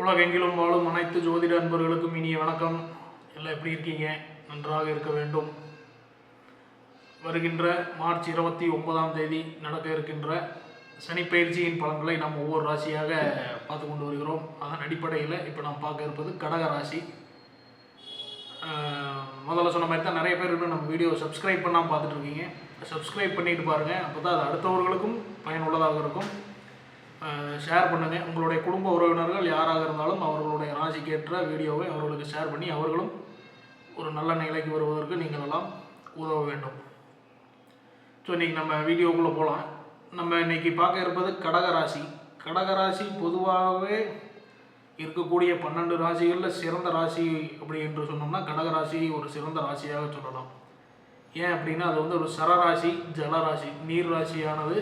உலகெங்கிலும் வாழும் அனைத்து ஜோதிட அன்பர்களுக்கும் இனிய வணக்கம். எல்லாம் எப்படி இருக்கீங்க? நன்றாக இருக்க வேண்டும். வருகின்ற மார்ச் இருபத்தி ஒன்பதாம் தேதி நடக்க இருக்கின்ற சனிப்பயிற்சியின் பலன்களை நாம் ஒவ்வொரு ராசியாக பார்த்து கொண்டு வருகிறோம். அதன் அடிப்படையில் இப்போ நாம் பார்க்க இருப்பது கடக ராசி. முதல்ல சொன்ன மாதிரி தான் நிறைய பேர் இன்னும் நம்ம வீடியோ சப்ஸ்கிரைப் பண்ணாமல் பார்த்துட்ருக்கீங்க சப்ஸ்கிரைப் பண்ணிட்டு பாருங்கள் அப்போ தான் அது அடுத்தவர்களுக்கும் பயனுள்ளதாக இருக்கும். ஷேர் பண்ணுங்கள் உங்களுடைய குடும்ப உறவினர்கள் யாராக இருந்தாலும் அவர்களுடைய ராசிக்கேற்ற வீடியோவை அவர்களுக்கு ஷேர் பண்ணி அவர்களும் ஒரு நல்ல நிலைக்கு வருவதற்கு நீங்கள் எல்லாம் உதவ வேண்டும். ஸோ இன்றைக்கி நம்ம வீடியோக்குள்ளே போகலாம் நம்ம இன்றைக்கி பார்க்க இருப்பது கடகராசி. கடகராசி பொதுவாகவே இருக்கக்கூடிய பன்னெண்டு ராசிகளில் சிறந்த ராசி அப்படி என்று சொன்னோம்னா கடகராசி ஒரு சிறந்த ராசியாக சொல்லலாம். ஏன் அப்படின்னா அது வந்து ஒரு சரராசி ஜலராசி நீர் ராசியானது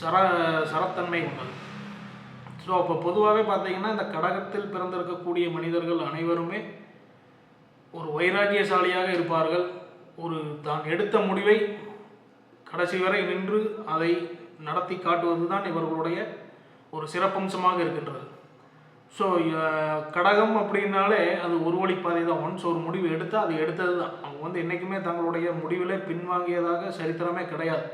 சர சரத்தன்மை கொண்டது. ஸோ அப்போ பொதுவாகவே பார்த்தீங்கன்னா இந்த கடகத்தில் பிறந்திருக்கக்கூடிய மனிதர்கள் அனைவருமே ஒரு வைராக்கியசாலியாக இருப்பார்கள். ஒரு தான் எடுத்த முடிவை கடைசி வரை நின்று அதை நடத்தி காட்டுவது தான் இவர்களுடைய ஒரு சிறப்பம்சமாக இருக்கின்றது. ஸோ கடகம் அப்படின்னாலே அது ஒரு வழிப்பாதை தான். ஒன்ஸ் ஒரு முடிவு எடுத்தால் அது எடுத்தது தான் அவங்க வந்து என்றைக்குமே தங்களுடைய முடிவில் பின்வாங்கியதாக சரித்திரமே கிடையாது.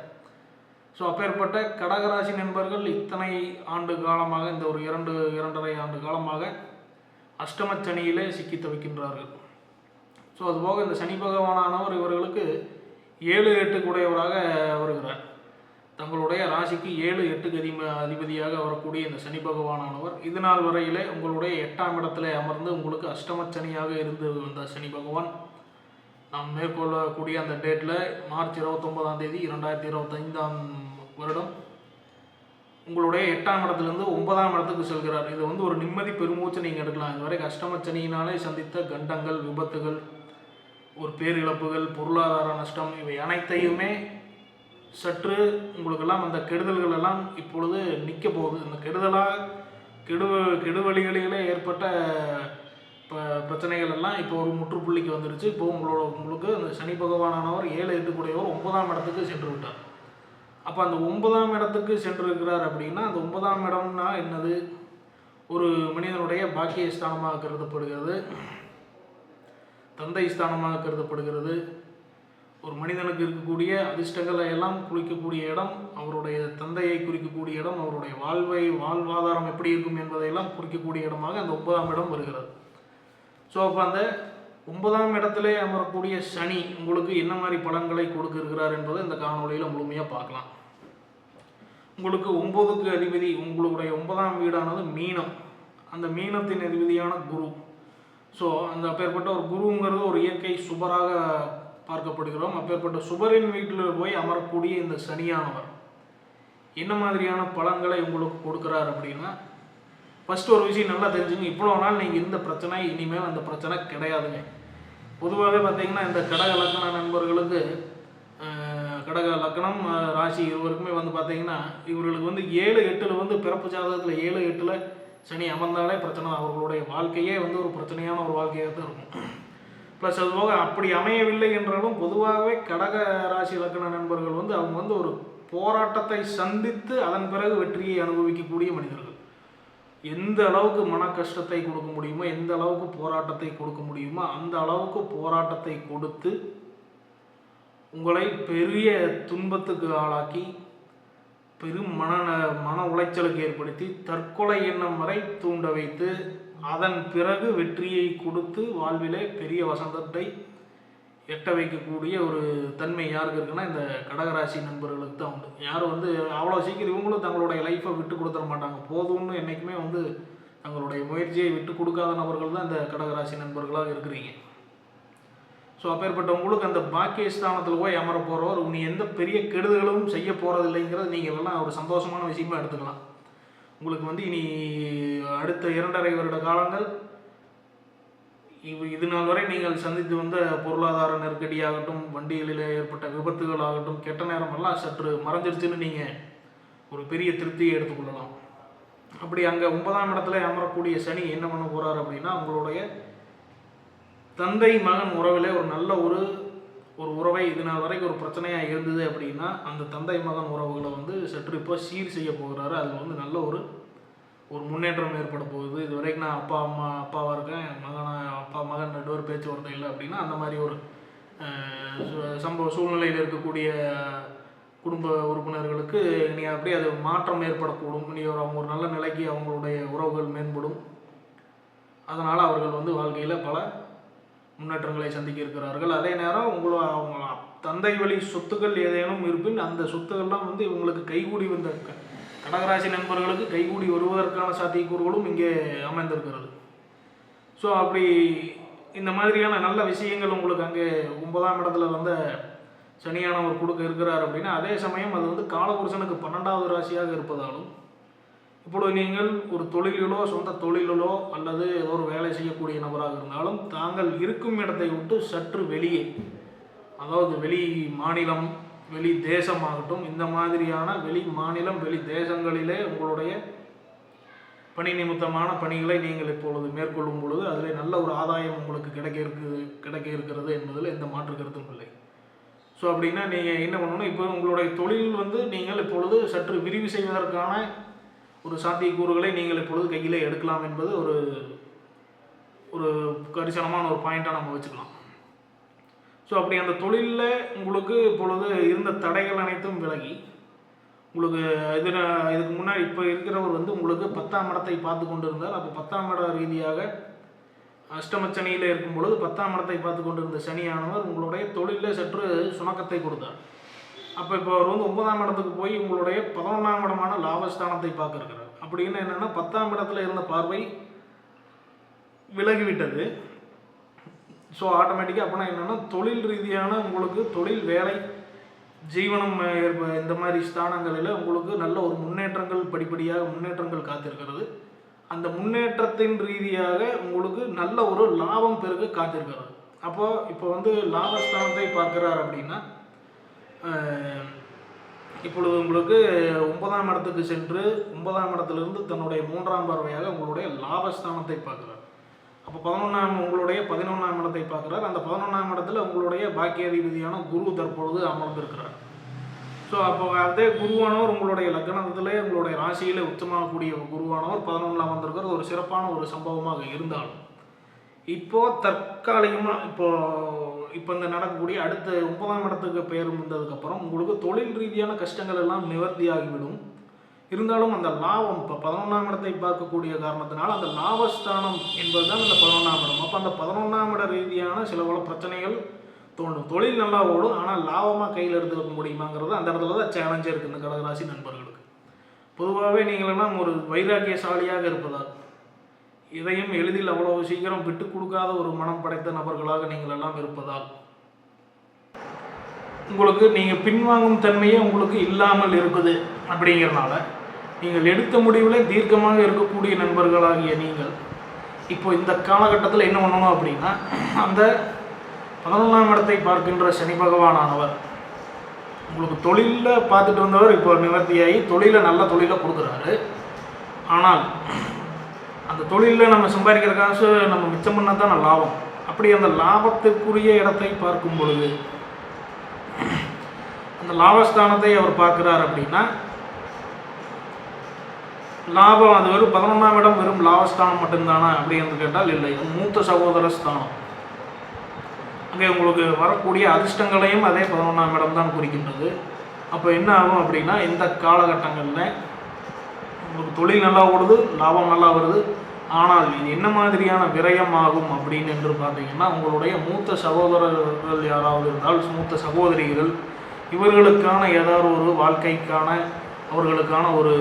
ஸோ அப்பேற்பட்ட கடகராசி நண்பர்கள் இத்தனை ஆண்டு காலமாக இந்த ஒரு இரண்டு இரண்டரை ஆண்டு காலமாக அஷ்டமச்சனியிலே சிக்கி தவிக்கின்றார்கள். ஸோ அதுபோக இந்த சனி பகவானானவர் இவர்களுக்கு ஏழு எட்டுக்குடையவராக வருகிறார். தங்களுடைய ராசிக்கு ஏழு எட்டுக்கு அதிம அதிபதியாக வரக்கூடிய இந்த சனி பகவானானவர் இது நாள் வரையிலே உங்களுடைய எட்டாம் இடத்துல அமர்ந்து உங்களுக்கு அஷ்டமச்சனியாக இருந்து வந்த சனி பகவான். நாம் மேற்கொள்ளக்கூடிய அந்த டேட்டில் மார்ச் இருபத்தொன்பதாம் தேதி இரண்டாயிரத்தி இருபத்தைந்தாம் வருடம். உங்களுடைய எட்டாம் இடத்துலேருந்து ஒன்பதாம் இடத்துக்கு செல்கிறார். இது வந்து ஒரு நிம்மதி பெருமூச்சு நீங்கள் எடுக்கலாம். இதுவரை கஷ்டமச்சனியினாலே சந்தித்த கண்டங்கள் விபத்துகள் ஒரு பேரிழப்புகள் பொருளாதார நஷ்டம் இவை அனைத்தையுமே சற்று உங்களுக்கெல்லாம் அந்த கெடுதல்கள் எல்லாம் இப்பொழுது நிற்க போகுது. இந்த கெடுதலாக கெடு கெடுவழிகளிலே ஏற்பட்ட ப பிரச்சனைகள் எல்லாம் இப்போ ஒரு முற்றுப்புள்ளிக்கு வந்துருச்சு. இப்போ உங்களோட உங்களுக்கு அந்த சனி பகவானானவர் ஏழு இருக்கக்கூடியவர் ஒன்பதாம் இடத்துக்கு சென்று விட்டார். அப்போ அந்த ஒன்பதாம் இடத்துக்கு சென்று இருக்கிறார் அப்படின்னா அந்த ஒன்பதாம் இடம்னா என்னது? ஒரு மனிதனுடைய பாக்கிய ஸ்தானமாக கருதப்படுகிறது தந்தை ஸ்தானமாக கருதப்படுகிறது ஒரு மனிதனுக்கு இருக்கக்கூடிய அதிர்ஷ்டங்களை எல்லாம் குறிக்கக்கூடிய இடம் அவருடைய தந்தையை குறிக்கக்கூடிய இடம் அவருடைய வாழ்வை வாழ்வாதாரம் எப்படி இருக்கும் என்பதையெல்லாம் குறிக்கக்கூடிய இடமாக அந்த ஒன்பதாம் இடம் வருகிறது. ஸோ அப்போ அந்த ஒன்பதாம் இடத்திலே அமரக்கூடிய சனி உங்களுக்கு என்ன மாதிரி பலன்களை கொடுக்க இருக்கிறார் என்பதை இந்த காணொளியில் முழுமையாக பார்க்கலாம். உங்களுக்கு ஒன்பதுக்கு அதிபதி உங்களுடைய ஒன்பதாம் வீடானது மீனம். அந்த மீனத்தின் அதிபதியான குரு. ஸோ அந்த அப்பேற்பட்ட ஒரு குருங்கிறது ஒரு இயற்கை சுபராக பார்க்கப்படுகிறோம். அப்பேற்பட்ட சுபரின் வீட்டில் போய் அமரக்கூடிய இந்த சனியானவர். என்ன மாதிரியான பலன்களை உங்களுக்கு கொடுக்குறார் அப்படின்னா ஃபஸ்ட்டு ஒரு விஷயம் நல்லா தெரிஞ்சுங்க. இவ்வளோ நாள் நீங்கள் இருந்த பிரச்சனை இனிமேல் அந்த பிரச்சனை கிடையாதுங்க. பொதுவாகவே பார்த்தீங்கன்னா இந்த கடக லக்கண நண்பர்களுக்கு கடக லக்கணம் ராசி இருவருக்குமே வந்து பார்த்தீங்கன்னா இவர்களுக்கு வந்து ஏழு எட்டில் வந்து பிறப்பு ஜாதகத்தில் ஏழு எட்டில் சனி அமர்ந்தாலே பிரச்சனை அவர்களுடைய வாழ்க்கையே வந்து ஒரு பிரச்சனையான ஒரு வாழ்க்கையாக தான் இருக்கும். ப்ளஸ் அது போக அப்படி அமையவில்லை என்றாலும் பொதுவாகவே கடக ராசி லக்கண நண்பர்கள் வந்து அவங்க வந்து ஒரு போராட்டத்தை சந்தித்து அதன் பிறகு வெற்றியை அனுபவிக்கக்கூடிய மனிதர்கள். எந்த அளவுக்கு மன கஷ்டத்தை கொடுக்க முடியுமோ எந்த அளவுக்கு போராட்டத்தை கொடுக்க முடியுமோ அந்த அளவுக்கு போராட்டத்தை கொடுத்து உங்களை பெரிய துன்பத்துக்கு ஆளாக்கி பெரும் மன மன உளைச்சலுக்கு ஏற்படுத்தி தற்கொலை எண்ணம் வரை தூண்ட வைத்து அதன் பிறகு வெற்றியை கொடுத்து வாழ்விலே பெரிய வசந்தத்தை எட்ட வைக்கக்கூடிய ஒரு தன்மை யாருக்கு இருக்குன்னா இந்த கடகராசி நண்பர்களுக்கு தான் உண்டு. யாரும் வந்து அவ்வளோ சீக்கிரம் இவங்களும் தங்களுடைய லைஃப்பை விட்டு கொடுத்துட மாட்டாங்க. போதும்னு என்றைக்குமே வந்து தங்களுடைய முயற்சியை விட்டு கொடுக்காத நபர்கள் தான் இந்த கடகராசி நண்பர்களாக இருக்கிறீங்க. ஸோ அப்பேற்பட்டவங்களுக்கு அந்த பாக்கியஸ்தானத்தில் போய் அமர போகிறவர் நீ எந்த பெரிய கெடுதலும் செய்ய போகிறதில்லைங்கிறது நீங்கள் எல்லாம் ஒரு சந்தோஷமான விஷயமா எடுத்துக்கலாம். உங்களுக்கு வந்து இனி அடுத்த இரண்டரை வருட காலங்கள் இவ் இது நாள் வரை நீங்கள் சந்தித்து வந்த பொருளாதார நெருக்கடியாகட்டும் வண்டிகளில் ஏற்பட்ட விபத்துகள் ஆகட்டும் கெட்ட நேரம் எல்லாம் சற்று மறைஞ்சிருச்சுன்னு நீங்கள் ஒரு பெரிய திருப்தியை எடுத்துக்கொள்ளலாம். அப்படி அங்கே ஒன்பதாம் இடத்துல அமரக்கூடிய சனி என்ன பண்ண போகிறார் அப்படின்னா உங்களுடைய தந்தை மகன் உறவில் ஒரு நல்ல ஒரு ஒரு உறவை இது நாள் வரைக்கும் ஒரு பிரச்சனையாக இருந்தது அப்படின்னா அந்த தந்தை மகன் உறவுகளை வந்து சற்று இப்போ சீர் செய்ய போகிறாரு. அதில் வந்து நல்ல ஒரு ஒரு முன்னேற்றம் ஏற்பட போகுது. இது வரைக்கும் நான் அப்பா அம்மா அப்பாவாக இருக்கேன். மகனா அப்பா மகன் ரெண்டு பேரும் பேச்சுவார்த்தை இல்லை அப்படின்னா அந்த மாதிரி ஒரு சு- சம்பவ சூழ்நிலையில் இருக்கக்கூடிய குடும்ப உறுப்பினர்களுக்கு நீ அப்படியே அது மாற்றம் ஏற்படக்கூடும். நீ ஒரு அவங்க ஒரு நல்ல நிலைக்கு அவங்களுடைய உறவுகள் மேம்படும். அதனால் அவர்கள் வந்து வாழ்க்கையில் பல முன்னேற்றங்களை சந்திக்க இருக்கிறார்கள். அதே நேரம் உங்களை அவங்க தந்தை வழி சொத்துக்கள் ஏதேனும் இருப்பின் அந்த சொத்துக்கள்லாம் வந்து இவங்களுக்கு கைகூடி வந்த கடகராசி நண்பர்களுக்கு கைகூடி வருவதற்கான சாத்தியக்கூறுகளும் இங்கே அமைந்திருக்கிறது. ஸோ அப்படி இந்த மாதிரியான நல்ல விஷயங்கள் உங்களுக்கு அங்கே ஒன்பதாம் இடத்துல வந்த சனியானவர் கொடுக்க இருக்கிறார் அப்படின்னா அதே சமயம் அது வந்து காலபுருஷனுக்கு பன்னெண்டாவது ராசியாக இருப்பதாலும் இப்பொழுது நீங்கள் ஒரு தொழிலிலோ சொந்த தொழிலிலோ அல்லது ஏதோ ஒரு வேலை செய்யக்கூடிய நபராக இருந்தாலும் தாங்கள் இருக்கும் இடத்தை விட்டு சற்று வெளியே அதாவது வெளி மாநிலம் வெளி தேசமாகட்டும் இந்த மாதிரியான வெளி மாநிலம் வெளி தேசங்களிலே உங்களுடைய பணி நிமித்தமான பணிகளை நீங்கள் இப்பொழுது மேற்கொள்ளும் பொழுது அதில் நல்ல ஒரு ஆதாயம் உங்களுக்கு கிடைக்க இருக்கு கிடைக்க இருக்கிறது என்பதில் எந்த மாற்று கருத்தும் இல்லை. ஸோ அப்படின்னா நீங்கள் என்ன பண்ணணும்? இப்போ உங்களுடைய தொழில் வந்து நீங்கள் இப்பொழுது சற்று விரிவு செய்வதற்கான ஒரு சாத்தியக்கூறுகளை நீங்கள் இப்பொழுது கையிலே எடுக்கலாம் என்பது ஒரு ஒரு கரிசனமான ஒரு பாயிண்ட்டாக நம்ம வச்சுக்கலாம். ஸோ அப்படி அந்த தொழிலில் உங்களுக்கு இப்பொழுது இருந்த தடைகள் அனைத்தும் விலகி உங்களுக்கு இதில் இதுக்கு முன்னாடி இப்போ இருக்கிறவர் வந்து உங்களுக்கு பத்தாம் இடத்தை பார்த்து கொண்டு இருந்தார் அப்போ பத்தாம் இட ரீதியாக அஷ்டமச்சனியில் இருக்கும் பொழுது பத்தாம் இடத்தை பார்த்து கொண்டிருந்த சனியானவர் உங்களுடைய தொழிலில் சற்று சுணக்கத்தை கொடுத்தார். அப்போ இப்போ அவர் வந்து ஒன்பதாம் இடத்துக்கு போய் உங்களுடைய பதினொன்றாம் இடமான லாபஸ்தானத்தை பார்க்க இருக்கிறார். அப்படின்னு என்னென்னா பத்தாம் இடத்துல இருந்த பார்வை விலகிவிட்டது. ஸோ ஆட்டோமேட்டிக்காக அப்படின்னா என்னென்னா தொழில் ரீதியான உங்களுக்கு தொழில் வேலை ஜீவனம் இந்த மாதிரி ஸ்தானங்களில் உங்களுக்கு நல்ல ஒரு முன்னேற்றங்கள் படிப்படியாக முன்னேற்றங்கள் காத்திருக்கிறது. அந்த முன்னேற்றத்தின் ரீதியாக உங்களுக்கு நல்ல ஒரு லாபம் பெருக காத்திருக்கிறது. அப்போது இப்போ வந்து லாபஸ்தானத்தை பார்க்குறார் அப்படின்னா இப்பொழுது உங்களுக்கு ஒன்பதாம் இடத்துக்கு சென்று ஒன்பதாம் இடத்துலேருந்து தன்னுடைய மூன்றாம் பார்வையாக உங்களுடைய லாபஸ்தானத்தை பார்க்குறார். அப்போ பதினொன்றாம் உங்களுடைய பதினொன்றாம் இடத்தை பார்க்குறார். அந்த பதினொன்றாம் இடத்துல உங்களுடைய பாக்கியாதிபதியான குரு தற்பொழுது அமர்ந்திருக்கிறார். ஸோ அப்போ அதே குருவானவர் உங்களுடைய லக்னத்திலே உங்களுடைய ராசியிலே உச்சமாகக்கூடிய குருவானவர் பதினொன்றாம் வந்திருக்கிறது ஒரு சிறப்பான ஒரு சம்பவமாக இருந்தாலும். இப்போ தற்காலிகமாக இப்போ இப்போ இந்த நடக்கக்கூடிய அடுத்த ஒன்பதாம் இடத்துக்கு பெயர் வந்ததுக்கப்புறம் உங்களுக்கு தொழில் ரீதியான கஷ்டங்கள் எல்லாம் நிவர்த்தியாகிவிடும். இருந்தாலும் அந்த லாபம் இப்போ பதினொன்றாம் இடத்தை பார்க்கக்கூடிய காரணத்தினால் அந்த லாபஸ்தானம் என்பது தான் அந்த பதினொன்றாம் இடம். அப்போ அந்த பதினொன்றாம் இட ரீதியான சில பல பிரச்சனைகள் தோன்றும். தொழில் நல்லா ஓடும் ஆனால் லாபமாக கையில் எடுத்துக்க முடியுமாங்கிறது அந்த இடத்துல தான் சேலஞ்சாக இருக்குது இந்த கடகராசி நண்பர்களுக்கு. பொதுவாகவே நீங்கள் எல்லாம் ஒரு வைராக்கியசாலியாக இருப்பதால் இதையும் எளிதில் அவ்வளவு சீக்கிரம் விட்டு கொடுக்காத ஒரு மனம் படைத்த நபர்களாக நீங்கள் எல்லாம் இருப்பதால் உங்களுக்கு நீங்கள் பின்வாங்கும் தன்மையே உங்களுக்கு இல்லாமல் இருக்குது அப்படிங்கிறனால நீங்கள் எடுத்த முடிவில் தீர்க்கமாக இருக்கக்கூடிய நண்பர்களாகிய நீங்கள் இப்போ இந்த காலகட்டத்தில் என்ன பண்ணணும் அப்படின்னா அந்த பதினொன்றாம் இடத்தை பார்க்கின்ற சனி பகவானானவர் உங்களுக்கு தொழிலில் பார்த்துட்டு வந்தவர் இப்போ நிவர்த்தியாகி தொழிலை நல்ல தொழிலை கொடுக்குறாரு. ஆனால் அந்த தொழிலில் நம்ம சம்பாதிக்கிற காசு நம்ம மிச்சம் பண்ணால் தான் லாபம். அப்படி அந்த லாபத்திற்குரிய இடத்தை பார்க்கும் பொழுது அந்த லாபஸ்தானத்தை அவர் பார்க்குறார் அப்படின்னா லாபம் அது வெறும் பதினொன்றாம் இடம் வெறும் லாபஸ்தானம் மட்டும்தானா அப்படின்னு கேட்டால் இல்லை. இது மூத்த சகோதர ஸ்தானம். அங்கே உங்களுக்கு வரக்கூடிய அதிர்ஷ்டங்களையும் அதே பதினொன்றாம் இடம் தான் குறிக்கின்றது. அப்போ என்ன ஆகும் அப்படின்னா இந்த காலகட்டங்களில் உங்களுக்கு தொழில் நல்லா ஓடுது லாபம் நல்லா வருது ஆனால் இது என்ன மாதிரியான விரயம் ஆகும் அப்படின்னு என்று பார்த்தீங்கன்னா உங்களுடைய மூத்த சகோதரர்கள் யாராவது இருந்தால் மூத்த சகோதரிகள் இவர்களுக்கான ஏதாவது ஒரு வாழ்க்கைக்கான அவர்களுக்கான ஒரு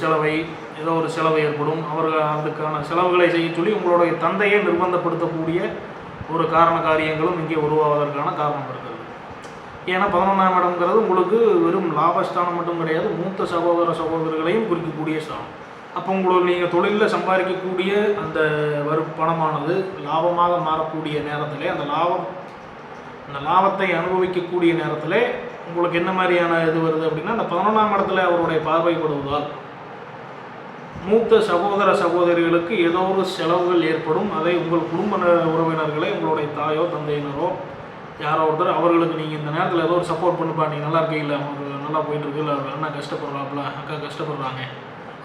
செலவை ஏதோ ஒரு செலவு ஏற்படும். அவர்கள் அதுக்கான செலவுகளை செய்ய சொல்லி உங்களுடைய தந்தையை நிர்பந்தப்படுத்தக்கூடிய ஒரு காரண காரியங்களும் இங்கே உருவாவதற்கான காரணம் இருக்கிறது. ஏன்னா பதினொன்றாம் இடம்ங்கிறது உங்களுக்கு வெறும் லாபஸ்தானம் மட்டும் கிடையாது மூத்த சகோதர சகோதரர்களையும் குறிக்கக்கூடிய ஸ்தானம். அப்போ உங்களோட நீங்கள் தொழிலில் சம்பாதிக்கக்கூடிய அந்த வரும் பணமானது லாபமாக மாறக்கூடிய நேரத்திலே அந்த லாபம் அந்த லாபத்தை அனுபவிக்கக்கூடிய நேரத்தில் உங்களுக்கு என்ன மாதிரியான இது வருது அப்படின்னா அந்த பதினொன்றாம் இடத்துல அவருடைய பார்வைப்படுவதால் மூத்த சகோதர சகோதரிகளுக்கு ஏதோ ஒரு செலவுகள் ஏற்படும். அதை உங்கள் குடும்ப ந- உறவினர்களை உங்களுடைய தாயோ தந்தையினரோ யாரோ ஒருத்தர் அவர்களுக்கு நீங்கள் இந்த நேரத்தில் ஏதோ ஒரு சப்போர்ட் பண்ணுப்பா நீ நல்லா இருக்கீங்களா அவங்க நல்லா போயிட்டுருக்கு இல்லை அண்ணா கஷ்டப்படுறாப்புல அக்கா கஷ்டப்படுறாங்க.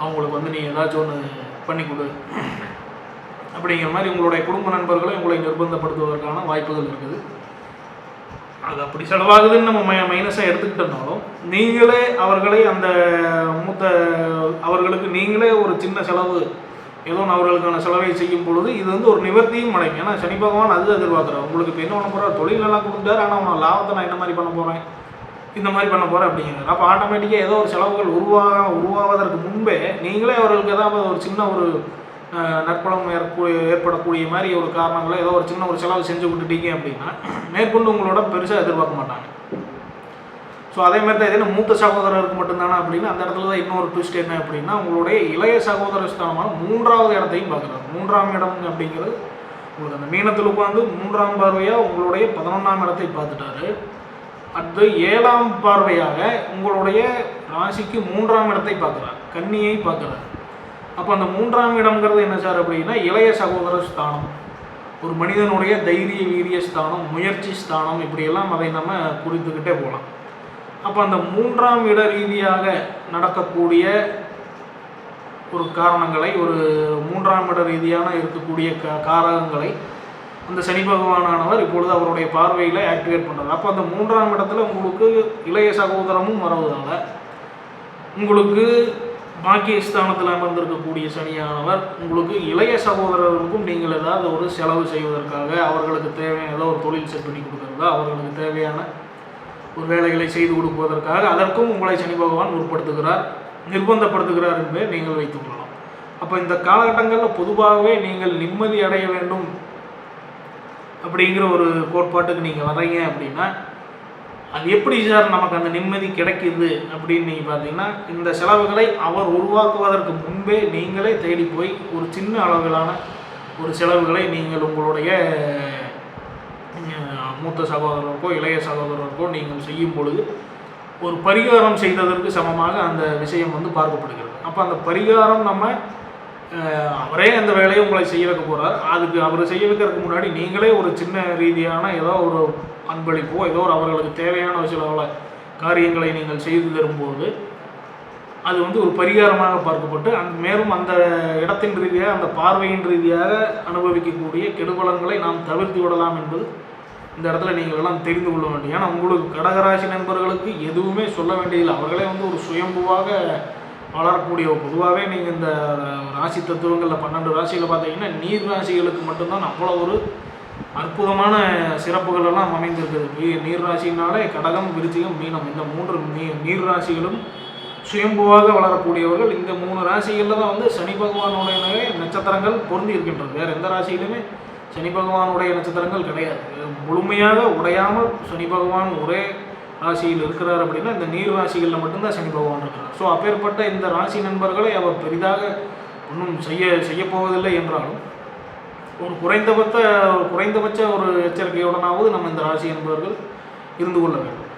அவங்களுக்கு வந்து நீ ஏதாச்சும் ஒன்று பண்ணி கொடு. அப்படிங்கிற மாதிரி உங்களுடைய குடும்ப நண்பர்களை உங்களை நிர்பந்தப்படுத்துவதற்கான வாய்ப்புகள் இருக்குது. அது அப்படி செலவாகுதுன்னு நம்ம மை மைனஸாக எடுத்துக்கிட்டோம்னாலும் நீங்களே அவர்களை அந்த மூத்த அவர்களுக்கு நீங்களே ஒரு சின்ன செலவு ஏதோ ஒன்று அவர்களுக்கான செலவை செய்யும் பொழுது இது வந்து ஒரு நிவர்த்தியும் அடைக்கும் ஏன்னா சனி பகவான் அது எதிர்பார்க்குறாரு. உங்களுக்கு இப்போ என்ன பண்ண போகிறார் தொழில் நல்லா கொடுத்தாரு ஆனால் அவனை லாபத்தை நான் என்ன மாதிரி பண்ண போகிறேன் இந்த மாதிரி பண்ண போகிறேன் அப்படிங்கிறது அப்போ ஆட்டோமேட்டிக்காக ஏதோ ஒரு செலவுகள் உருவாக உருவாவதற்கு முன்பே நீங்களே அவர்களுக்கு ஏதாவது ஒரு சின்ன ஒரு நற்பலம் ஏற்ப ஏற்படக்கூடிய மாதிரி ஒரு காரணங்களோ ஏதோ ஒரு சின்ன ஒரு செலவு செஞ்சு விட்டுட்டீங்க அப்படின்னா மேற்கொண்டு உங்களோட பெருசாக எதிர்பார்க்க மாட்டாங்க. ஸோ அதே மாதிரி தான் எதுனா மூத்த சகோதரருக்கு மட்டும்தானே அப்படின்னா அந்த இடத்துல தான் இன்னொரு ட்விஸ்ட் என்ன அப்படின்னா உங்களுடைய இளைய சகோதர ஸ்தானமான மூன்றாவது இடத்தையும் பார்க்குறாரு. மூன்றாம் இடம் அப்படிங்கிறது உங்களுக்கு அந்த மீனத்தில் உட்காந்து மூன்றாம் பார்வையாக உங்களுடைய பதினொன்றாம் இடத்தை பார்த்துட்டாரு. அடுத்து ஏழாம் பார்வையாக உங்களுடைய ராசிக்கு மூன்றாம் இடத்தை பார்க்குறார். கன்னியை பார்க்குறார். அப்போ அந்த மூன்றாம் இடம்ங்கிறது என்ன சார் அப்படின்னா இளைய சகோதர ஸ்தானம். ஒரு மனிதனுடைய தைரிய வீரிய ஸ்தானம் முயற்சி ஸ்தானம் இப்படியெல்லாம் அதை நம்ம குறித்துக்கிட்டே போகலாம். அப்போ அந்த மூன்றாம் இட ரீதியாக நடக்கக்கூடிய ஒரு காரணங்களை ஒரு மூன்றாம் இட ரீதியான இருக்கக்கூடிய க காரகங்களை அந்த சனி பகவானானவர் இப்பொழுது அவருடைய பார்வையில் ஆக்டிவேட் பண்ணுறாரு அப்போ அந்த மூன்றாம் இடத்துல உங்களுக்கு இளைய சகோதரமும் வரவுதால் உங்களுக்கு பாக்கியஸ்தானத்தில் அமர்ந்திருக்கக்கூடிய சனியானவர் உங்களுக்கு இளைய சகோதரர்களுக்கும் நீங்கள் ஏதாவது ஒரு செலவு செய்வதற்காக அவர்களுக்கு தேவையான ஏதோ ஒரு தொழில் செட் பண்ணி கொடுக்கறதா அவர்களுக்கு தேவையான ஒரு வேலைகளை செய்து கொடுப்பதற்காக அதற்கும் உங்களை சனி பகவான் உட்படுத்துகிறார் நிர்பந்தப்படுத்துகிறார் என்பதை நீங்கள் வைத்துக் கொள்ளலாம். அப்போ இந்த காலகட்டங்களில் பொதுவாகவே நீங்கள் நிம்மதி அடைய வேண்டும் அப்படிங்கிற ஒரு கோட்பாட்டுக்கு நீங்கள் வர்றீங்க அப்படின்னா அது எப்படி சார் நமக்கு அந்த நிம்மதி கிடைக்கிது அப்படின்னு நீங்கள் பார்த்தீங்கன்னா இந்த செலவுகளை அவர் உருவாக்குவதற்கு முன்பே நீங்களே தேடி போய் ஒரு சின்ன அளவிலான ஒரு செலவுகளை நீங்கள் உங்களுடைய மூத்த சகோதரருக்கோ இளைய சகோதரருக்கோ நீங்கள் செய்யும் பொழுது ஒரு பரிகாரம் செய்ததற்கு சமமாக அந்த விஷயம் வந்து பார்க்கப்படுகிறது. அப்போ அந்த பரிகாரம் நம்ம அவரே அந்த வேலையை உங்களை செய்ய வைக்க போகிறார் அதுக்கு அவர் செய்ய வைக்கிறதுக்கு முன்னாடி நீங்களே ஒரு சின்ன ரீதியான ஏதோ ஒரு அன்பளிப்போ ஏதோ ஒரு அவர்களுக்கு தேவையான ஒரு சில காரியங்களை நீங்கள் செய்து தரும்போது அது வந்து ஒரு பரிகாரமாக பார்க்கப்பட்டு அந் மேலும் அந்த இடத்தின் ரீதியாக அந்த பார்வையின் ரீதியாக அனுபவிக்கக்கூடிய கெடுபலங்களை நாம் தவிர்த்து விடலாம் என்பது இந்த இடத்துல நீங்கள் எல்லாம் தெரிந்து கொள்ள வேண்டும். ஏன்னா உங்களுக்கு கடகராசி நண்பர்களுக்கு எதுவுமே சொல்ல வேண்டியதில்லை. அவர்களே வந்து ஒரு சுயம்புவாக வளரக்கூடிய பொதுவாகவே நீங்கள் இந்த ராசி தத்துவங்களில் பன்னெண்டு ராசியில் பார்த்தீங்கன்னா நீர் ராசிகளுக்கு மட்டும்தான் அவ்வளோ ஒரு அற்புதமான சிறப்புகள் எல்லாம் அமைந்திருக்குது நீர் ராசினாலே கடகம் விருச்சிகம் மீனம். இந்த மூன்று நீ நீர் ராசிகளும் சுயம்புவாக வளரக்கூடியவர்கள். இந்த மூணு ராசிகளில் தான் வந்து சனி பகவானுடைய நட்சத்திரங்கள் பொருந்தி இருக்கின்றது வேறு எந்த ராசியிலுமே சனி பகவானுடைய நட்சத்திரங்கள் கிடையாது. முழுமையாக உடையாமல் சனி பகவான் ஒரே ராசியில் இருக்கிறார் அப்படின்னா இந்த நீர் ராசிகளில் மட்டும்தான் சனி பகவான் இருக்கிறார். ஸோ அப்பேற்பட்ட இந்த ராசி நண்பர்களை அவர் பெரிதாக ஒன்றும் செய்ய செய்யப்போவதில்லை என்றாலும் ஒரு குறைந்தபட்ச குறைந்தபட்ச ஒரு எச்சரிக்கையுடனாவது நம்ம இந்த ராசி என்பவர்கள் இருந்து கொள்ள வேண்டும்.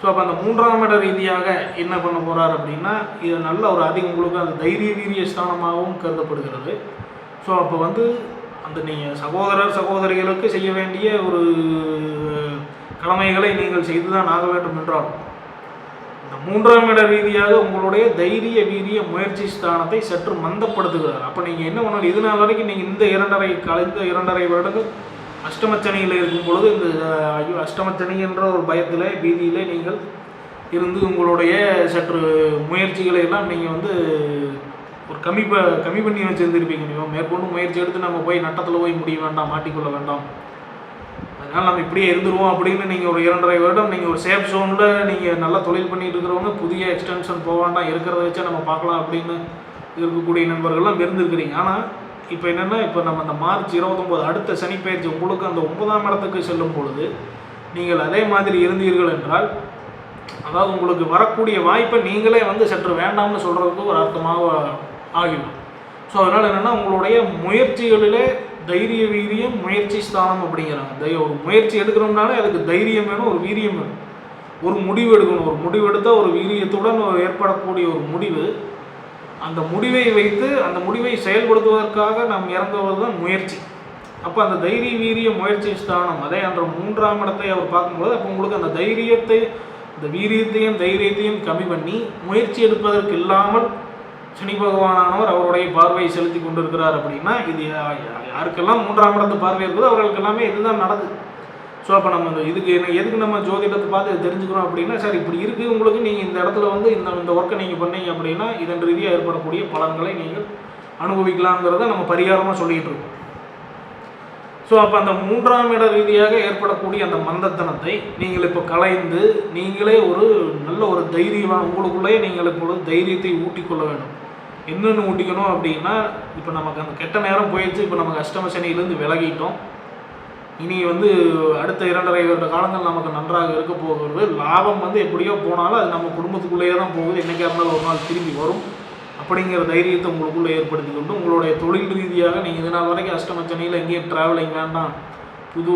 ஸோ அப்போ அந்த மூன்றாம் இட ரீதியாக என்ன பண்ண போகிறார் அப்படின்னா இது நல்ல ஒரு அதிக உங்களுக்கு அந்த தைரிய வீரிய ஸ்தானமாகவும் கருதப்படுகிறது. ஸோ அப்போ வந்து அந்த நீங்கள் சகோதரர் சகோதரிகளுக்கு செய்ய வேண்டிய ஒரு கடமைகளை நீங்கள் செய்துதான் ஆக வேண்டும் என்றால் இந்த மூன்றாம் இட ரீதியாக உங்களுடைய தைரிய வீரிய முயற்சி ஸ்தானத்தை சற்று மந்தப்படுத்துகிறார். அப்போ நீங்கள் என்ன பண்ணணும்? இது நாள் வரைக்கும் நீங்கள் இந்த இரண்டரை கலைந்த இரண்டரை வருடங்கள் அஷ்டமச்சனியில் இருக்கும் பொழுது இந்த ஐயோ அஷ்டமச்சனி என்ற ஒரு பயத்திலே பீதியிலே நீங்கள் இருந்து உங்களுடைய சற்று முயற்சிகளை எல்லாம் நீங்கள் வந்து ஒரு கம்மி ப கம்மி பண்ணி வச்சுருந்துருப்பீங்க. நீங்கள் மேற்கொண்டு முயற்சி எடுத்து நம்ம போய் நட்டத்தில் போய் முடிய வேண்டாம் மாட்டிக்கொள்ள வேண்டாம். அதனால் நம்ம இப்படியே இருந்துருவோம் அப்படின்னு நீங்கள் ஒரு இரண்டரை வருடம் நீங்கள் ஒரு சேஃப் ஜோனில் நீங்கள் நல்லா தொழில் பண்ணிட்டு இருக்கிறவங்க புதிய எக்ஸ்டென்ஷன் போக வேண்டாம் இருக்கிறத வச்சே நம்ம பார்க்கலாம் அப்படின்னு இருக்கக்கூடிய நண்பர்கள்லாம் இருந்திருக்கிறீங்க ஆனால் இப்போ என்னென்னா இப்போ நம்ம அந்த மார்ச் இருபத்தொம்போது அடுத்த சனிப்பெயர்ச்சி உங்களுக்கு அந்த ஒன்பதாம் இடத்துக்கு செல்லும் பொழுது நீங்கள் அதே மாதிரி இருந்தீர்கள் என்றால் அதாவது உங்களுக்கு வரக்கூடிய வாய்ப்பை நீங்களே வந்து சற்று வேண்டாம்னு சொல்கிறதுக்கு ஒரு அர்த்தமாக ஆகிடும் ஸோ அதனால் என்னென்னா உங்களுடைய முயற்சிகளிலே தைரிய வீரியம் முயற்சி ஸ்தானம் அப்படிங்கிறாங்க. தை ஒரு முயற்சி எடுக்கிறோம்னாலே அதுக்கு தைரியம் வேணும் ஒரு வீரியம் வேணும். ஒரு முடிவு எடுக்கணும். ஒரு முடிவு எடுத்தால் ஒரு வீரியத்துடன் ஒரு ஏற்படக்கூடிய ஒரு முடிவு. அந்த முடிவை வைத்து அந்த முடிவை செயல்படுத்துவதற்காக நாம் இறங்குவது தான் முயற்சி. அப்போ அந்த தைரிய வீரிய முயற்சி ஸ்தானம் அதே அந்த மூன்றாம் இடத்தை அவர் பார்க்கும்போது அப்போ உங்களுக்கு அந்த தைரியத்தை இந்த வீரியத்தையும் தைரியத்தையும் கம்மி பண்ணி முயற்சி எடுப்பதற்கு இல்லாமல் சனி பகவானானவர் அவருடைய பார்வையை செலுத்தி கொண்டிருக்கிறார் அப்படின்னா இது யாருக்கெல்லாம் மூன்றாம் இடத்து பார்வை இருக்குதோ அவர்களுக்கு எல்லாமே இதுதான் நடக்குது. ஸோ அப்போ நம்ம இந்த இதுக்கு என்ன- எதுக்கு நம்ம ஜோதிடத்தை பார்த்து தெரிஞ்சுக்கிறோம் அப்படின்னா சார் இப்படி இருக்குது உங்களுக்கு நீங்கள் இந்த இடத்துல வந்து இந்த இந்த ஒர்க்கை நீங்கள் பண்ணீங்க அப்படின்னா இதன் ரீதியாக ஏற்படக்கூடிய பலன்களை நீங்கள் அனுபவிக்கலாங்கிறத நம்ம பரிகாரமாக சொல்லிகிட்டு இருக்கோம். ஸோ அப்போ அந்த மூன்றாம் இட ரீதியாக ஏற்படக்கூடிய அந்த மந்தத்தனத்தை நீங்கள் இப்போ கலைந்து நீங்களே ஒரு நல்ல ஒரு தைரியமாக உங்களுக்குள்ளேயே நீங்கள் இப்பொழுது தைரியத்தை ஊட்டிக்கொள்ள வேண்டும். என்னென்னு ஊட்டிக்கணும் அப்படின்னா இப்போ நமக்கு அந்த கெட்ட நேரம் போயிடுச்சு இப்போ நமக்கு அஷ்டம சனியிலேருந்து விலகிட்டோம். இனி வந்து அடுத்த இரண்டரை வருட காலங்கள் நமக்கு நன்றாக இருக்க போகிறது. லாபம் வந்து எப்படியோ போனாலும் அது நம்ம குடும்பத்துக்குள்ளேயே தான் போகுது. என்றைக்கா இருந்தாலும் ஒரு நாள் திரும்பி வரும். அப்படிங்கிற தைரியத்தை உங்களுக்குள்ளே ஏற்படுத்தி கொண்டு உங்களுடைய தொழில் ரீதியாக நீங்கள் இதனால் வரைக்கும் வரைக்கும் அஷ்டமச்சனையில் எங்கேயும் ட்ராவலிங் வேண்டாம். புது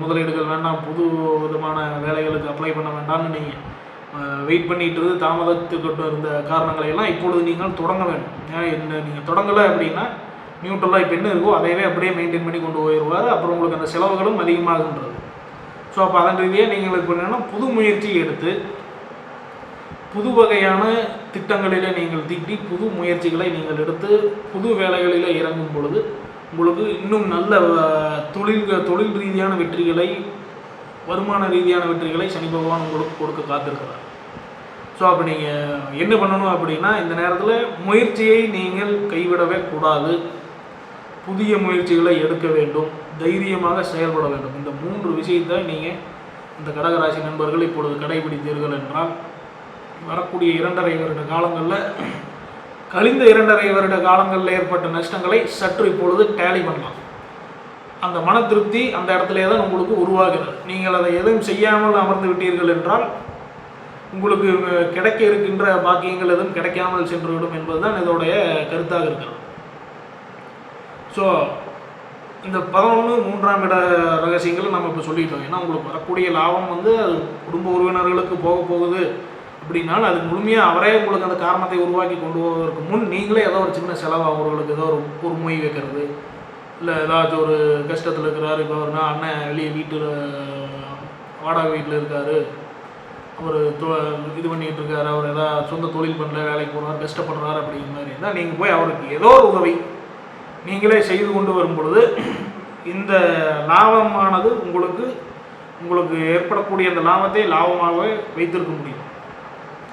முதலீடுகள் வேண்டாம். புது விதமான வேலைகளுக்கு அப்ளை பண்ண வேண்டாம்னு நீங்கள் வெயிட் பண்ணிட்டு இருந்து தாமதத்துக்கிட்டு இருந்த காரணங்களை எல்லாம் இப்பொழுது நீங்கள் தொடங்க வேண்டும். ஏன் என்ன நீங்கள் தொடங்கலை அப்படின்னா நியூட்ரலாக இப்போ என்ன இருக்கோ அதையவே அப்படியே மெயின்டைன் பண்ணி கொண்டு போயிடுவார். அப்புறம் உங்களுக்கு அந்த செலவுகளும் அதிகமாகுன்றது. ஸோ அப்போ அதன் ரீதியாக நீங்கள் இப்போ என்னென்னா புது முயற்சி எடுத்து புது வகையான திட்டங்களில் நீங்கள் திட்டி புது முயற்சிகளை நீங்கள் எடுத்து புது வேலைகளில் இறங்கும் பொழுது உங்களுக்கு இன்னும் நல்ல தொழில் தொழில் ரீதியான வெற்றிகளை வருமான ரீதியான வெற்றிகளை சனி பகவான் உங்களுக்கு கொடுக்க காத்திருக்கிறார். ஸோ அப்போ நீங்கள் என்ன பண்ணணும் அப்படின்னா இந்த நேரத்தில் முயற்சியை நீங்கள் கைவிடவே கூடாது. புதிய முயற்சிகளை எடுக்க வேண்டும். தைரியமாக செயல்பட வேண்டும். இந்த மூன்று விஷயத்தை நீங்கள் இந்த கடகராசி நண்பர்கள் இப்பொழுது கடைபிடித்தீர்கள் என்றால் வரக்கூடிய இரண்டரை வருட காலங்களில் கழிந்த இரண்டரை வருட காலங்களில் ஏற்பட்ட நஷ்டங்களை சற்று இப்பொழுது டேலி பண்ணலாம். அந்த மன திருப்தி அந்த இடத்துல தான் உங்களுக்கு உருவாகிறது. நீங்கள் அதை எதுவும் செய்யாமல் அமர்ந்து விட்டீர்கள் என்றால் உங்களுக்கு கிடைக்க இருக்கின்ற பாக்கியங்கள் எதுவும் கிடைக்காமல் சென்றுவிடும் என்பதுதான் இதோடைய கருத்தாக இருக்கிறது. ஸோ இந்த பதினொன்று மூன்றாம் இட ரகசியங்களை நம்ம இப்போ சொல்லிட்டோம். ஏன்னா உங்களுக்கு வரக்கூடிய லாபம் வந்து அது குடும்ப உறவினர்களுக்கு போக போகுது அப்படின்னாலும் அது முழுமையாக அவரே உங்களுக்கு அந்த காரணத்தை உருவாக்கி கொண்டு போவதற்கு முன் நீங்களே ஏதோ ஒரு சின்ன செலவு அவர்களுக்கு ஏதோ ஒரு ஒரு மொய் வைக்கிறது. இல்லை ஏதாச்சும் ஒரு கஷ்டத்தில் இருக்கிறாரு. இப்போ அவர்னா அண்ணன் வெளியே வீட்டில் வாடகை வீட்டில் இருக்கார். அவர் இது பண்ணிகிட்டு இருக்காரு. அவர் ஏதாவது சொந்த தொழில் பண்ணல வேலைக்கு போகிறார் கஷ்டப்படுறாரு அப்படிங்கிற மாதிரி இருந்தால் நீங்கள் போய் அவருக்கு ஏதோ ஒரு உதவி நீங்களே செய்து கொண்டு வரும் பொழுது இந்த லாபமானது உங்களுக்கு உங்களுக்கு ஏற்படக்கூடிய அந்த லாபத்தை லாபமாகவே வைத்திருக்க முடியும்.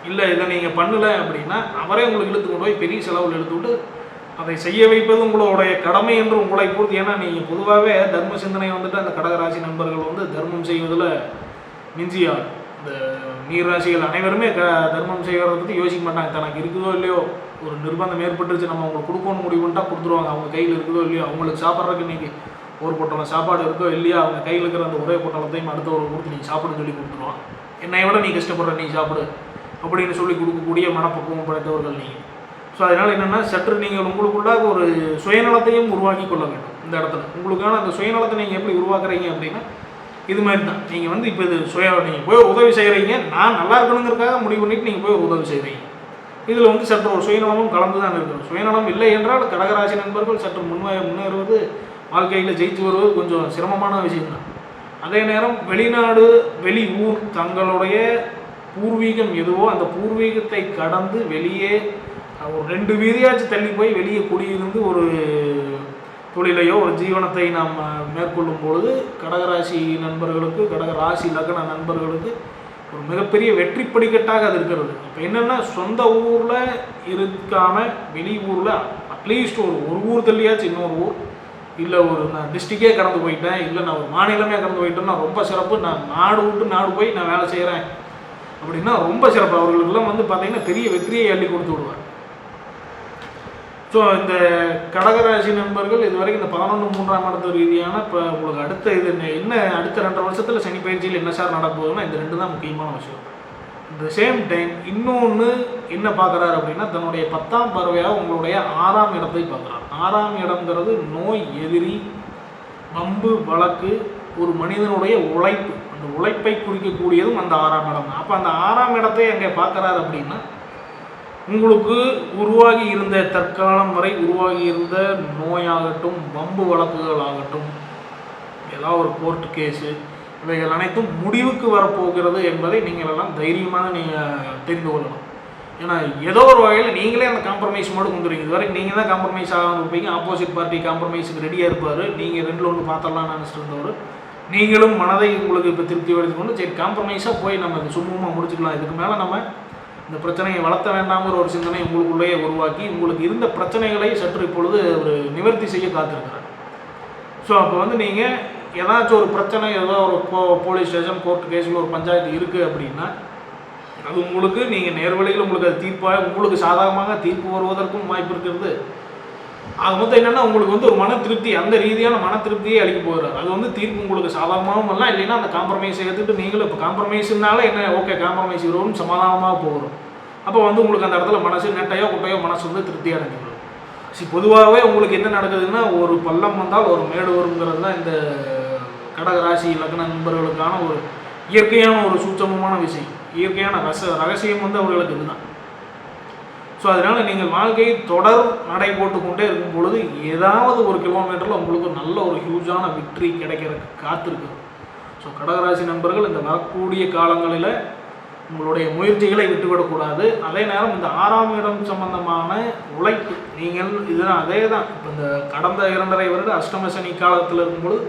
இல்லை இதை நீங்கள் பண்ணலை அப்படின்னா அவரே உங்களுக்கு இழுத்து கொண்டு போய் பெரிய செலவில் இழுத்து விட்டு அதை செய்ய வைப்பது உங்களுடைய கடமை என்று உங்களை பொறுத்து ஏன்னா நீங்கள் பொதுவாகவே தர்ம சிந்தனை வந்துட்டு அந்த கடகராசி நண்பர்கள் வந்து தர்மம் செய்வதில் மிஞ்சியார். இந்த நீர்ராசிகள் அனைவருமே க தர்மம் செய்கிறத பற்றி யோசிக்க மாட்டாங்க. தனக்கு இருக்குதோ இல்லையோ ஒரு நிர்பந்தம் ஏற்பட்டுருச்சு நம்ம அவங்களுக்கு கொடுக்கணும்னு முடிவு பண்ணிட்டா கொடுத்துருவாங்க. அவங்க கையில் இருக்குதோ இல்லையோ அவங்களுக்கு சாப்பிட்றதுக்கு நீங்கள் ஒரு பொட்டலம் சாப்பாடு இருக்கோ இல்லையா அவங்க கையில் இருக்கிற அந்த ஒரே பொட்டலத்தையும் ஒரு கொடுத்து நீ சாப்பிடுன்னு சொல்லி கொடுத்துருவான் என்னை விட நீ கஷ்டப்படுற நீ சாப்பிடு அப்படின்னு சொல்லி கொடுக்கக்கூடிய மனப்பக்குவம் படைத்தவர்கள் நீங்கள் ஸோ அதனால் என்னென்னா சற்று நீங்கள் உங்களுக்குள்ளாக ஒரு சுயநலத்தையும் உருவாக்கி கொள்ள வேண்டும் இந்த இடத்துல. உங்களுக்கான அந்த சுயநலத்தை நீங்கள் எப்படி உருவாக்குறீங்க அப்படின்னா இது மாதிரி தான். நீங்கள் வந்து இப்போ இது சுய நீங்கள் போய் உதவி செய்கிறீங்க நான் நல்லா இருக்கணுங்கிறக்காக முடிவு பண்ணிவிட்டு நீங்கள் போய் உதவி செய்கிறீங்க இதில் வந்து சற்று ஒரு சுயநலமும் கலந்து தான் இருக்கும் சுயநலம் இல்லை என்றால் கடகராசி நண்பர்கள் சற்று முன்னே முன்னேறுவது வாழ்க்கையில் ஜெயித்து வருவது கொஞ்சம் சிரமமான விஷயம்தான் அதே நேரம் வெளிநாடு வெளி ஊர் தங்களுடைய பூர்வீகம் எதுவோ அந்த பூர்வீகத்தை கடந்து வெளியே ஒரு ரெண்டு வீதியாச்சும் தள்ளி போய் வெளியே குடியிருந்து ஒரு தொழிலையோ ஒரு ஜீவனத்தை நாம் மேற்கொள்ளும் பொழுது கடகராசி நண்பர்களுக்கு கடகராசி லக்ன நண்பர்களுக்கு ஒரு மிகப்பெரிய வெற்றி படிக்கட்டாக அது இருக்கிறது. இப்போ என்னென்னா சொந்த ஊரில் இருக்காமல் வெளி ஊரில் அட்லீஸ்ட் ஒரு ஒரு ஊர் தள்ளியாச்சும் இன்னொரு ஊர். இல்லை ஒரு நான் டிஸ்ட்ரிக்டே கடந்து போயிட்டேன். இல்லை நான் ஒரு மாநிலமே கடந்து போயிட்டேன்னா ரொம்ப சிறப்பு. நான் நாடு விட்டு நாடு போய் நான் வேலை செய்கிறேன் அப்படின்னா ரொம்ப சிறப்பு. அவர்களுக்கெல்லாம் வந்து பார்த்திங்கன்னா பெரிய வெற்றியை அள்ளி கொடுத்து விடுவார். ஸோ இந்த கடகராசி நண்பர்கள் இதுவரைக்கும் இந்த பதினொன்று மூன்றாம் இடத்து ரீதியான இப்போ உங்களுக்கு அடுத்த இது என்ன- என்ன அடுத்த ரெண்டரை வருஷத்தில் சனி பயிற்சியில் என்ன சார் நடப்போகுதுன்னா இந்த ரெண்டு தான் முக்கியமான விஷயம். த சேம் டைம் இன்னொன்று என்ன பார்க்குறாரு அப்படின்னா தன்னுடைய பத்தாம் பறவையாக உங்களுடைய ஆறாம் இடத்தை பார்க்குறாரு. ஆறாம் இடம்ங்கிறது நோய் எதிரி பம்பு வழக்கு ஒரு மனிதனுடைய உழைப்பு. அந்த உழைப்பை குறிக்கக்கூடியதும் அந்த ஆறாம் இடம் தான். அப்போ அந்த ஆறாம் இடத்தை அங்கே பார்க்குறாரு அப்படின்னா உங்களுக்கு உருவாகி இருந்த தற்காலம் வரை உருவாகி இருந்த நோயாகட்டும் வம்பு வழக்குகள் ஆகட்டும் ஏதாவது ஒரு கோர்ட் கேஸு இவைகள் அனைத்தும் முடிவுக்கு வரப்போகிறது என்பதை நீங்கள் எல்லாம் தைரியமாக நீங்கள் தெரிந்து கொள்ளணும். ஏன்னா ஏதோ ஒரு வகையில் நீங்களே அந்த காம்ப்ரமைஸ் மட்டும் வந்துடுவீங்க இது வரைக்கும் நீங்கள் தான் காம்ப்ரமைஸ் ஆகாமல் இருப்பீங்க. ஆப்போசிட் பார்ட்டி காம்ப்ரமைஸுக்கு ரெடியாக இருப்பார். நீங்கள் ரெண்டில் ஒன்று பார்த்தரலாம்னு நினச்சிட்டு இருந்தவர் நீங்களும் மனதை உங்களுக்கு இப்போ திருப்தி எடுத்துக்கொண்டு சரி காம்ப்ரமைஸாக போய் நம்ம இது சுமூகமாக முடிச்சுக்கலாம். இதுக்கு மேலே நம்ம இந்த பிரச்சனையை வளர்த்த வேண்டாம்ங்கிற ஒரு சிந்தனை உங்களுக்குள்ளேயே உருவாக்கி உங்களுக்கு இருந்த பிரச்சனைகளை சற்று இப்பொழுது ஒரு நிவர்த்தி செய்ய காத்திருக்கிறார். ஸோ அப்போ வந்து நீங்கள் ஏதாச்சும் ஒரு பிரச்சனை ஏதோ ஒரு போலீஸ் ஸ்டேஷன் கோர்ட் கேஸில் ஒரு பஞ்சாயத்து இருக்குது அப்படின்னா அது உங்களுக்கு நீங்கள் நேர்வழியில் உங்களுக்கு அது தீர்ப்பாக உங்களுக்கு சாதகமாக தீர்ப்பு வருவதற்கும் வாய்ப்பு இருக்கிறது. அது மொத்தம் என்னென்னா உங்களுக்கு வந்து ஒரு மன திருப்தி அந்த ரீதியான மன திருப்தியே அளிக்க போகிறார் அது வந்து தீர்ப்பு உங்களுக்கு சாதகமாகவும் இல்லை இல்லைன்னா அந்த காம்ப்ரமைஸ் எடுத்துட்டு நீங்களும் இப்போ காம்ப்ரமைஸ்னால என்ன ஓகே காம்ப்ரமைஸ் வரும் சமாதானமாக போகிறோம் அப்போ வந்து உங்களுக்கு அந்த இடத்துல மனசு நெட்டையோ குட்டையோ மனசு வந்து திருப்தியாக அடைஞ்சிடும் சரி பொதுவாகவே உங்களுக்கு என்ன நடக்குதுன்னா ஒரு பள்ளம் வந்தால் ஒரு மேடு வருங்கிறது தான் இந்த கடகராசி லக்ன நண்பர்களுக்கான ஒரு இயற்கையான ஒரு சூட்சமமான விஷயம். இயற்கையான ரச ரகசியம் வந்து அவர்களுக்கு இதுதான். ஸோ அதனால் நீங்கள் வாழ்க்கையை தொடர் நடை போட்டுக்கொண்டே இருக்கும் பொழுது ஏதாவது ஒரு கிலோமீட்டரில் உங்களுக்கு நல்ல ஒரு ஹியூஜான விக்ட்ரி கிடைக்கிறதுக்கு காத்திருக்கு. ஸோ கடகராசி நண்பர்கள் இந்த வரக்கூடிய காலங்களில் உங்களுடைய முயற்சிகளை விட்டுவிடக்கூடாது. அதே நேரம் இந்த ஆறாம் இடம் சம்பந்தமான உழைப்பு நீங்கள் இதுதான் அதே தான் இப்போ இந்த கடந்த இரண்டரை வருட அஷ்டம சனி காலத்தில் இருக்கும்பொழுது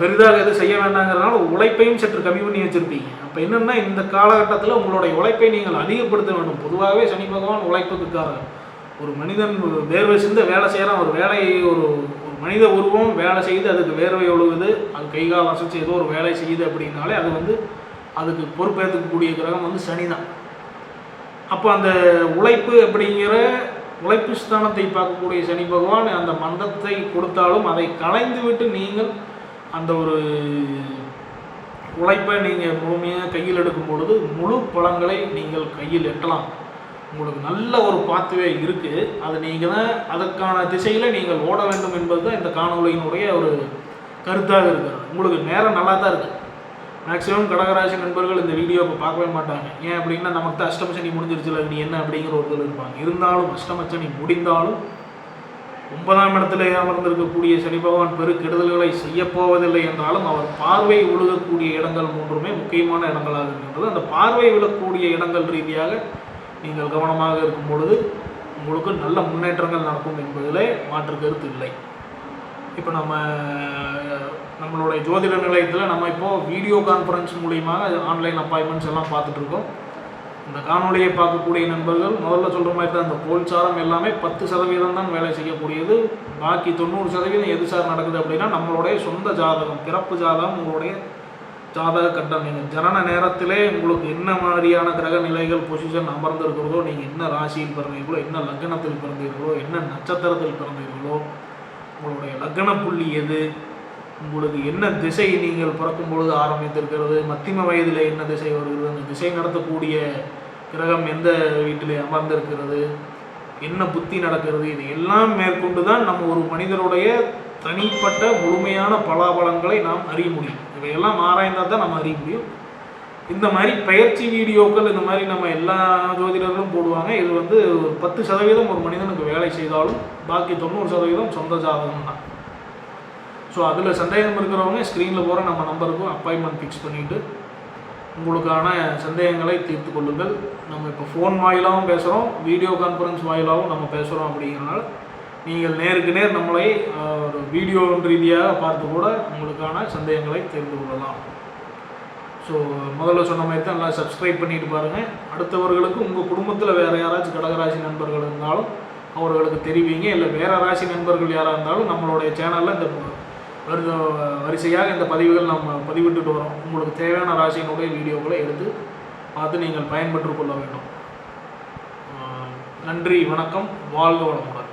பெரிதாக எதுவும் செய்ய வேண்டாங்கிறதுனால உழைப்பையும் சற்று கம்மி பண்ணி வச்சுருப்பீங்க. அப்போ என்னென்னா இந்த காலகட்டத்தில் உங்களுடைய உழைப்பை நீங்கள் அதிகப்படுத்த வேண்டும். பொதுவாகவே சனி பகவான் உழைப்புக்கு காரணம் ஒரு மனிதன் வேர்வை சிந்த வேலை செய்கிறான் ஒரு வேலையை ஒரு ஒரு மனித உருவம் வேலை செய்து அதுக்கு வேர்வை ஒழுகுது. அது கை கால் அசைச்சு ஏதோ ஒரு வேலை செய்யுது அப்படின்னாலே அது வந்து அதுக்கு பொறுப்பேற்றுக்கக்கூடிய கிரகம் வந்து சனி தான். அப்போ அந்த உழைப்பு அப்படிங்கிற உழைப்பு ஸ்தானத்தை பார்க்கக்கூடிய சனி பகவான் அந்த மந்தத்தை கொடுத்தாலும் அதை களைந்து விட்டு நீங்கள் அந்த ஒரு உழைப்பை நீங்கள் முழுமையாக கையில் எடுக்கும் பொழுது முழு பழங்களை நீங்கள் கையில் எட்டலாம். உங்களுக்கு நல்ல ஒரு பாத்துவே இருக்குது அது நீங்கள் தான் அதற்கான திசையில் நீங்கள் ஓட வேண்டும் என்பது தான் இந்த காணொலியினுடைய ஒரு கருத்தாக இருக்கிறது. உங்களுக்கு நேரம் நல்லா தான் இருக்குது மேக்ஸிமம் கடகராசி நண்பர்கள் இந்த வீடியோ இப்போ பார்க்கவே மாட்டாங்க. ஏன் அப்படின்னா நமக்கு தான் அஷ்டமசனி முடிஞ்சிருச்சுல நீ என்ன அப்படிங்கிற ஒரு இருப்பாங்க. இருந்தாலும் அஷ்டமச்சனி முடிந்தாலும் ஒன்பதாம் இடத்திலே அமர்ந்திருக்கக்கூடிய சனி பகவான் பெரு கெடுதல்களை செய்யப்போவதில்லை என்றாலும் அவர் பார்வை விழுகக்கூடிய இடங்கள் மூன்றுமே முக்கியமான இடங்களாக இருக்கின்றது. அந்த பார்வை விழக்கூடிய இடங்கள் ரீதியாக நீங்கள் கவனமாக இருக்கும் பொழுது உங்களுக்கு நல்ல முன்னேற்றங்கள் நடக்கும் என்பதிலே மாற்று கருத்து இல்லை. இப்போ நம்ம நம்மளுடைய ஜோதிட நிலையத்தில் நம்ம இப்போது வீடியோ கான்ஃபரன்ஸ் மூலியமாக ஆன்லைன் அப்பாயின்மெண்ட்ஸ் எல்லாம் பார்த்துட்ருக்கோம் இந்த காணொலியை பார்க்கக்கூடிய நண்பர்கள் முதல்ல சொல்கிற மாதிரி தான் இந்த கோல்சாரம் எல்லாமே பத்து சதவீதம் தான் வேலை செய்யக்கூடியது. பாக்கி தொண்ணூறு சதவீதம் எது சார் நடக்குது அப்படின்னா நம்மளுடைய சொந்த ஜாதகம் பிறப்பு ஜாதகம் உங்களுடைய ஜாதக கட்டம். நீங்கள் ஜனன நேரத்திலே உங்களுக்கு என்ன மாதிரியான கிரக நிலைகள் பொசிஷன் அமர்ந்திருக்கிறதோ நீங்கள் என்ன ராசியில் பிறந்தீர்களோ என்ன லக்னத்தில் பிறந்தீர்களோ என்ன நட்சத்திரத்தில் பிறந்தீர்களோ உங்களுடைய லக்ன புள்ளி எது உங்களுக்கு என்ன திசை நீங்கள் பிறக்கும் பொழுது ஆரம்பித்திருக்கிறது? மத்திம வயதில் என்ன திசை வருகிறது? அந்த திசை நடத்தக்கூடிய கிரகம் எந்த வீட்டில் அமர்ந்திருக்கிறது? என்ன புத்தி நடக்கிறது? இது எல்லாம் மேற்கொண்டு தான் நம்ம ஒரு மனிதருடைய தனிப்பட்ட முழுமையான பலாபலங்களை நாம் அறிய முடியும். இவையெல்லாம் ஆராய்ந்தால் தான் நம்ம அறிய முடியும். இந்த மாதிரி பயிற்சி வீடியோக்கள் இந்த மாதிரி நம்ம எல்லா ஜோதிடர்களும் போடுவாங்க. இது வந்து ஒரு பத்து சதவீதம் ஒரு மனிதனுக்கு வேலை செய்தாலும் பாக்கி தொண்ணூறு சதவீதம் சொந்த ஜாதகம் தான் ஸோ அதில் சந்தேகம் இருக்கிறவங்க ஸ்க்ரீனில் போகிற நம்ம நம்பருக்கும் அப்பாயின்மெண்ட் ஃபிக்ஸ் பண்ணிவிட்டு உங்களுக்கான சந்தேகங்களை தீர்த்து கொள்ளுங்கள். நம்ம இப்போ ஃபோன் வாயிலாகவும் பேசுகிறோம் வீடியோ கான்ஃபரன்ஸ் வாயிலாகவும் நம்ம பேசுகிறோம் அப்படிங்கிறனால நீங்கள் நேருக்கு நேர் நம்மளை ஒரு வீடியோ ரீதியாக பார்த்து கூட உங்களுக்கான சந்தேகங்களை தெரிந்து கொள்ளலாம். ஸோ முதல்ல சொன்ன மாதிரி தான் நல்லா சப்ஸ்கிரைப் பண்ணிட்டு பாருங்கள் அடுத்தவர்களுக்கு உங்கள் குடும்பத்தில் வேறு யாராச்சும் கடகராசி நண்பர்கள் இருந்தாலும் அவர்களுக்கு தெரிவிங்க. இல்லை வேறு ராசி நண்பர்கள் யாராக இருந்தாலும் நம்மளுடைய சேனலில் இந்த வருத வரிசையாக இந்த பதிவுகள் நம்ம பதிவிட்டுட்டு வரோம். உங்களுக்கு தேவையான ராசியினுடைய வீடியோக்களை எடுத்து பார்த்து நீங்கள் பயன்பெற்று கொள்ள வேண்டும். நன்றி வணக்கம் வாழ்க வளமுடன்.